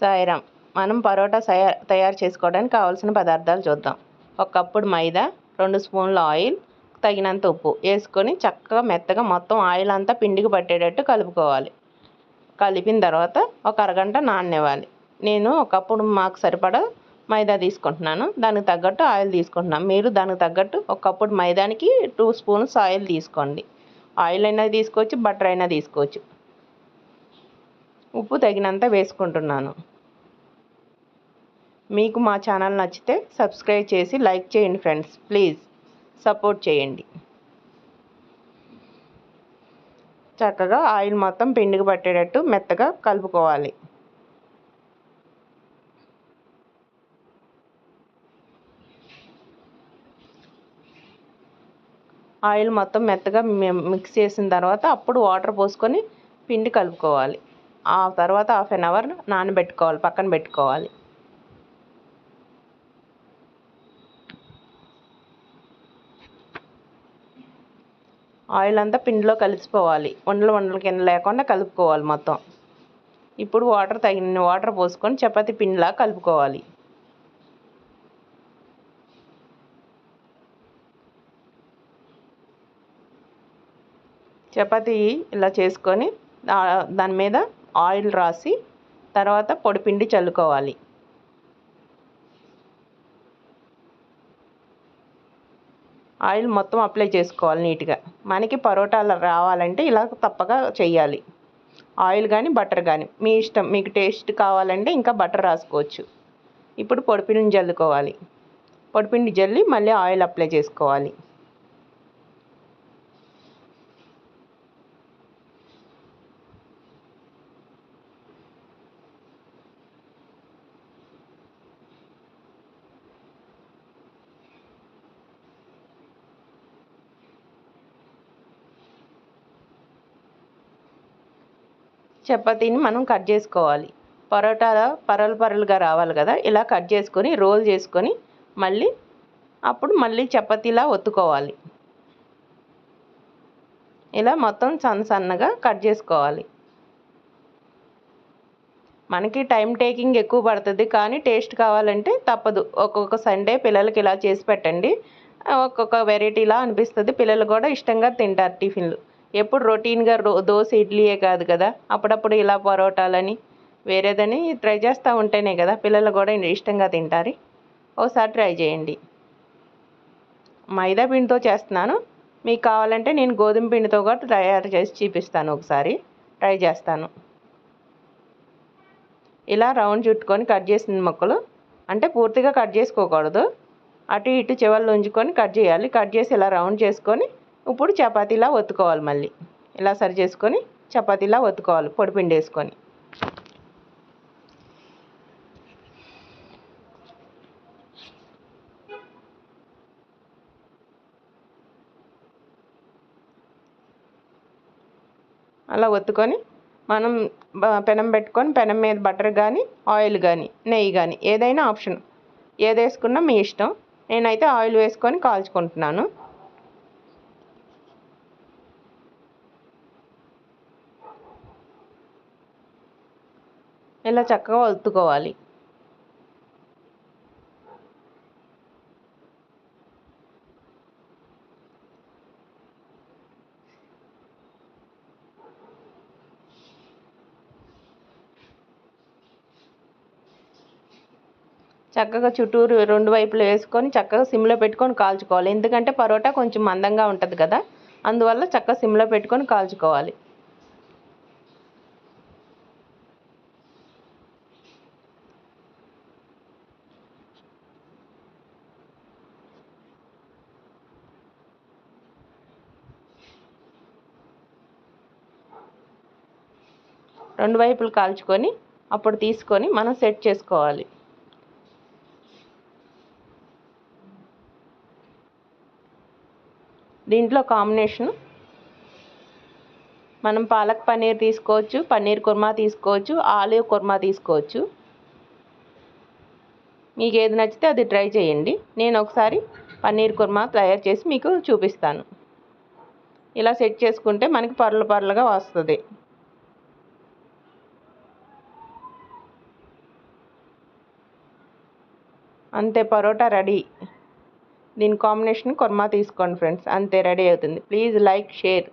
సాయిరామ్ మనం పరోటా తయారు చేసుకోవడానికి కావాల్సిన పదార్థాలు చూద్దాం. ఒక కప్పుడు మైదా రెండు స్పూన్ల ఆయిల్ తగినంత ఉప్పు వేసుకొని చక్కగా మెత్తగా మొత్తం ఆయిల్ అంతా పిండికి పట్టేటట్టు కలుపుకోవాలి. కలిపిన తర్వాత ఒక అరగంట నాననివ్వాలి. నేను ఒకప్పుడు మాకు సరిపడా మైదా తీసుకుంటున్నాను. దానికి తగ్గట్టు ఆయిల్ తీసుకుంటున్నాను మీరు దానికి తగ్గట్టు ఒకప్పుడు మైదానికి టూ స్పూన్స్ ఆయిల్ తీసుకోండి. ఆయిల్ అయినా తీసుకోవచ్చు బటర్ అయినా తీసుకోవచ్చు. ఉప్పు తగినంత వేసుకుంటున్నాను. మీకు మా ఛానల్ నచ్చితే సబ్స్క్రైబ్ చేసి లైక్ చేయండి ఫ్రెండ్స్. ప్లీజ్ సపోర్ట్ చేయండి. చక్కగా ఆయిల్ మొత్తం పిండికి పట్టేటట్టు మెత్తగా కలుపుకోవాలి. ఆయిల్ మొత్తం మెత్తగా మిక్స్ చేసిన తర్వాత అప్పుడు వాటర్ పోసుకొని పిండి కలుపుకోవాలి. ఆ తర్వాత హాఫ్ అన్ అవర్ నానబెట్టుకోవాలి పక్కన పెట్టుకోవాలి. ఆయిల్ అంతా పిండిలో కలిసిపోవాలి. వండలు ఉండల కింద లేకుండా కలుపుకోవాలి మొత్తం. ఇప్పుడు వాటర్ తగిన వాటర్ పోసుకొని చపాతి పిండిలా కలుపుకోవాలి. చపాతీ ఇలా చేసుకొని దాని మీద ఆయిల్ రాసి తర్వాత పొడిపిండి చల్లుకోవాలి. ఆయిల్ మొత్తం అప్లై చేసుకోవాలి నీట్గా. మనకి పరోటాలు రావాలంటే ఇలా తప్పగా చేయాలి ఆయిల్ కానీ బటర్ కానీ మీ ఇష్టం మీకు టేస్ట్ కావాలంటే ఇంకా బటర్ రాసుకోవచ్చు. ఇప్పుడు పొడిపిండిని జల్లుకోవాలి. పొడిపిండి జల్లి మళ్ళీ ఆయిల్ అప్లై చేసుకోవాలి. చపాతీని మనం కట్ చేసుకోవాలి. పరోటాల పరలు పరలుగా రావాలి కదా ఇలా కట్ చేసుకొని రోల్ చేసుకొని మళ్ళీ అప్పుడు మళ్ళీ చపాతీలా ఒత్తుకోవాలి. ఇలా మొత్తం సన్న సన్నగా కట్ చేసుకోవాలి. మనకి టైం టేకింగ్ ఎక్కువ పడుతుంది కానీ టేస్ట్ కావాలంటే తప్పదు. ఒక్కొక్క సండే పిల్లలకి ఇలా చేసి పెట్టండి. ఒక్కొక్క వెరైటీలా అనిపిస్తుంది. పిల్లలు కూడా ఇష్టంగా తింటారు టిఫిన్లు. ఎప్పుడు రొటీన్గా రో దోశ ఇడ్లీయే కాదు కదా? అప్పుడప్పుడు ఇలా పరోటాలని వేరేదని ట్రై చేస్తూ ఉంటేనే కదా పిల్లలు కూడా ఇష్టంగా తింటారు. ఒకసారి ట్రై చేయండి. మైదా పిండితో చేస్తున్నాను. మీకు కావాలంటే నేను గోధుమ పిండితో కూడా తయారు చేసి చూపిస్తాను ఒకసారి. ట్రై చేస్తాను. ఇలా రౌండ్ చుట్టుకొని కట్ చేసిన మొక్కలు అంటే పూర్తిగా కట్ చేసుకోకూడదు. అటు ఇటు చివర్లు ఉంచుకొని కట్ చేయాలి. కట్ చేసి ఇలా రౌండ్ చేసుకొని ఇప్పుడు చపాతీలా ఒత్తుకోవాలి మళ్ళీ. ఇలా సరి చేసుకొని చపాతీలా ఒత్తుకోవాలి పొడిపిండి వేసుకొని. అలా ఒత్తుకొని మనం పెనం పెట్టుకొని పెనం మీద బటర్ కానీ ఆయిల్ కానీ నెయ్యి కానీ ఏదైనా ఆప్షన్. ఏది వేసుకున్నా మీ ఇష్టం. నేనైతే ఆయిల్ వేసుకొని కాల్చుకుంటున్నాను. ఇలా చక్కగా ఒత్తుకోవాలి. చక్కగా చుట్టూరు రెండు వైపులు వేసుకొని చక్కగా సిమ్లో పెట్టుకొని కాల్చుకోవాలి. ఎందుకంటే పరోటా కొంచెం మందంగా ఉంటుంది కదా అందువల్ల చక్కగా సిమ్లో పెట్టుకొని కాల్చుకోవాలి. రెండు వైపులు కాల్చుకొని అప్పుడు తీసుకొని మనం సెట్ చేసుకోవాలి. దీంట్లో కాంబినేషన్ మనం పాలక్ పన్నీర్ తీసుకోవచ్చు పన్నీర్ కుర్మా తీసుకోవచ్చు ఆలివ్ కుర్మా తీసుకోవచ్చు. మీకు ఏది నచ్చితే అది ట్రై చేయండి. నేను ఒకసారి పన్నీర్ కుర్మా తయారు చేసి మీకు చూపిస్తాను. ఇలా సెట్ చేసుకుంటే మనకి పర్లు పర్లుగా వస్తుంది. అంతే పరోటా రెడీ. దీని కాంబినేషన్ కుర్మా తీసుకోండి ఫ్రెండ్స్. అంతే రెడీ అవుతుంది. Please like share.